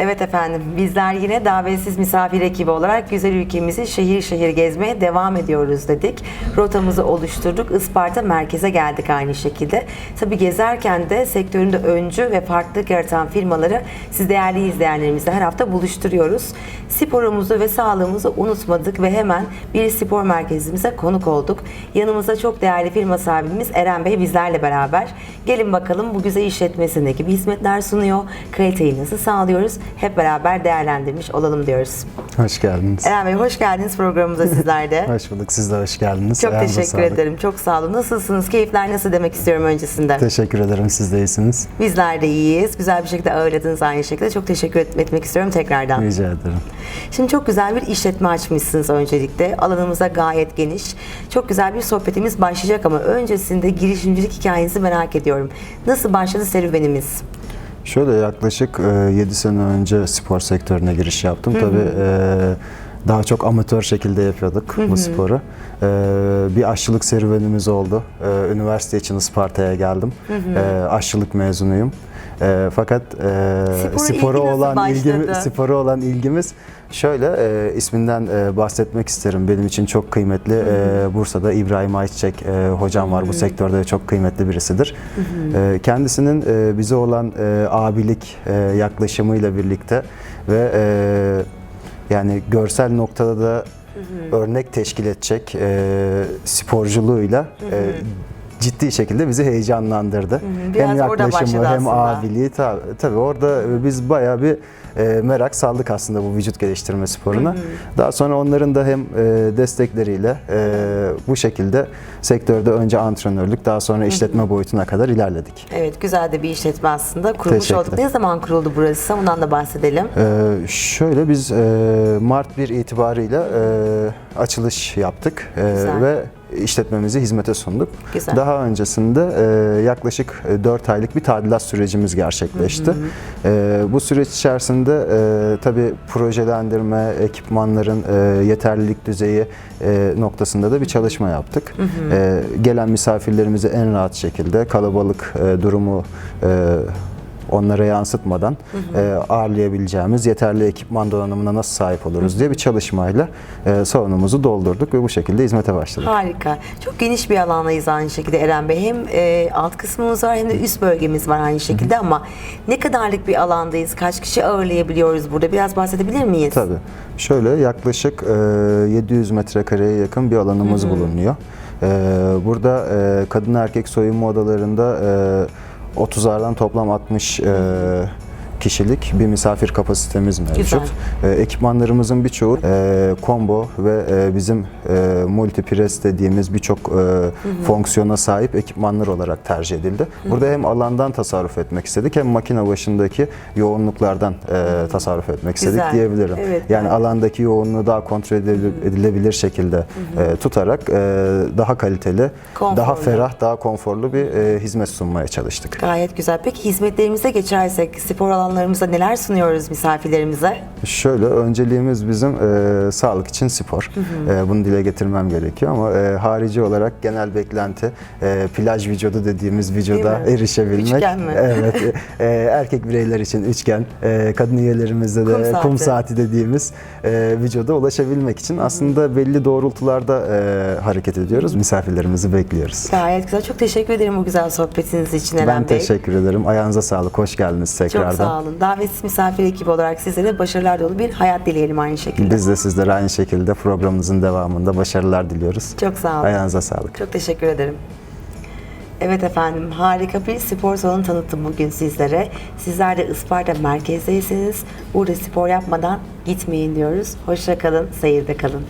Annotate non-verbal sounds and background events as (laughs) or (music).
Evet efendim, bizler yine davetsiz misafir ekibi olarak güzel ülkemizi şehir şehir gezmeye devam ediyoruz dedik. Rotamızı oluşturduk, Isparta merkeze geldik aynı şekilde. Tabi gezerken de sektöründe öncü ve farklılık yaratan firmaları siz değerli izleyenlerimizle her hafta buluşturuyoruz. Sporumuzu ve sağlığımızı unutmadık ve hemen bir spor merkezimize konuk olduk. Yanımızda çok değerli firma sahibimiz Eren Bey bizlerle beraber. Gelin bakalım bu güzel işletmesi ne gibi hizmetler sunuyor, kaliteyi nasıl sağlıyoruz hep beraber değerlendirmiş olalım diyoruz. Hoş geldiniz. Eren Bey hoş geldiniz programımıza sizler de. (laughs) Hoş bulduk. Siz de hoş geldiniz. Çok Ayağınıza teşekkür sağlık. ederim. Çok sağ olun. Nasılsınız? Keyifler nasıl demek istiyorum öncesinde. Teşekkür ederim. Siz de iyisiniz. Bizler de iyiyiz. Güzel bir şekilde ağırladınız aynı şekilde. Çok teşekkür et- etmek istiyorum tekrardan. Rica ederim. Şimdi çok güzel bir işletme açmışsınız öncelikle. Alanımız da gayet geniş. Çok güzel bir sohbetimiz başlayacak ama öncesinde girişimcilik hikayenizi merak ediyorum. Nasıl başladı serüvenimiz? Şöyle yaklaşık 7 sene önce spor sektörüne giriş yaptım. Tabii e, daha çok amatör şekilde yapıyorduk bu sporu. E, bir aşçılık serüvenimiz oldu. E, üniversite için Isparta'ya geldim. E, aşçılık mezunuyum. E, fakat e, Spora olan ilgimi, spora olan ilgimiz şöyle e, isminden e, bahsetmek isterim. Benim için çok kıymetli. E, Bursa'da İbrahim Ayçiçek e, hocam var. Bu sektörde çok kıymetli birisidir. E, kendisinin e, bize olan e, abilik e, yaklaşımıyla birlikte ve e, yani görsel noktada da örnek teşkil edecek e, sporculuğuyla e, ciddi şekilde bizi heyecanlandırdı. Biraz hem orada yaklaşımı hem abiliği tabii, tabii orada e, biz bayağı bir e, merak saldık aslında bu vücut geliştirme sporuna. Daha sonra onların da hem e, destekleriyle e, bu şekilde sektörde önce antrenörlük daha sonra işletme boyutuna kadar ilerledik. Evet güzel de bir işletme aslında. Kurmuş olduk. Ne zaman kuruldu burası? Ondan da bahsedelim. Ee, şöyle biz e, Mart 1 itibariyle e, açılış yaptık e, Güzel. ve işletmemizi hizmete sunduk. Güzel. Daha öncesinde e, yaklaşık 4 aylık bir tadilat sürecimiz gerçekleşti. E, bu süreç içerisinde e, tabii projelendirme, ekipmanların e, yeterlilik düzeyi e, noktasında da bir çalışma yaptık. E, gelen misafirlerimizi en rahat şekilde kalabalık e, durumu e, onlara yansıtmadan e, ağırlayabileceğimiz yeterli ekipman donanımına nasıl sahip oluruz diye bir çalışmayla e, salonumuzu doldurduk ve bu şekilde hizmete başladık. Harika. Çok geniş bir alandayız aynı şekilde Eren Bey. Hem e, alt kısmımız var hem de üst bölgemiz var aynı şekilde ama ne kadarlık bir alandayız? Kaç kişi ağırlayabiliyoruz burada? Biraz bahsedebilir miyiz? Tabii. Şöyle yaklaşık e, 700 metrekareye yakın bir alanımız bulunuyor. E, burada e, kadın erkek soyunma odalarında e, 30'lardan toplam 60 e, kişilik bir misafir kapasitemiz mevcut. E, ekipmanlarımızın birçoğu e, combo ve e, bizim e, multi press dediğimiz birçok e, fonksiyona sahip ekipmanlar olarak tercih edildi. Burada hem alandan tasarruf etmek istedik hem makine başındaki yoğunluklardan e, tasarruf etmek istedik Güzel. diyebilirim. Evet, yani evet. alandaki yoğunluğu daha kontrol edilebilir, edilebilir şekilde e, tutarak e, daha kaliteli, Konforlu. daha ferah, daha konforlu bir e, hizmet sunmaya çalıştık. Gayet güzel. Peki hizmetlerimize geçersek spor alanlarımızda neler sunuyoruz misafirlerimize? Şöyle önceliğimiz bizim e, sağlık için spor. E, bunu dile getirmem gerekiyor ama e, harici olarak genel beklenti e, plaj vücudu dediğimiz vücuda erişebilmek. Üçgen mi? Evet. (laughs) e, erkek bireyler için üçgen, e, kadın üyelerimizde de Kum saati. kum saati dediğimiz e, vücuda ulaşabilmek için aslında belli doğrultularda e, hareket ediyoruz. Misafirlerimizi bekliyoruz. Gayet güzel. Çok teşekkür ederim bu güzel sohbetiniz için Eren Ben Bey. teşekkür ederim. Ayağınıza sağlık. Hoş geldiniz tekrardan. Çok sağ olun. Davetsiz misafir ekibi olarak sizlere başarılar dolu bir hayat dileyelim aynı şekilde. Biz de sizlere aynı şekilde programımızın devamında başarılar diliyoruz. Çok sağ olun. Ayağınıza sağlık. Çok teşekkür ederim. Evet efendim harika bir spor salonu tanıttım bugün sizlere. Sizler de Isparta merkezdeyseniz burada spor yapmadan gitmeyin diyoruz. Hoşça kalın, seyirde kalın.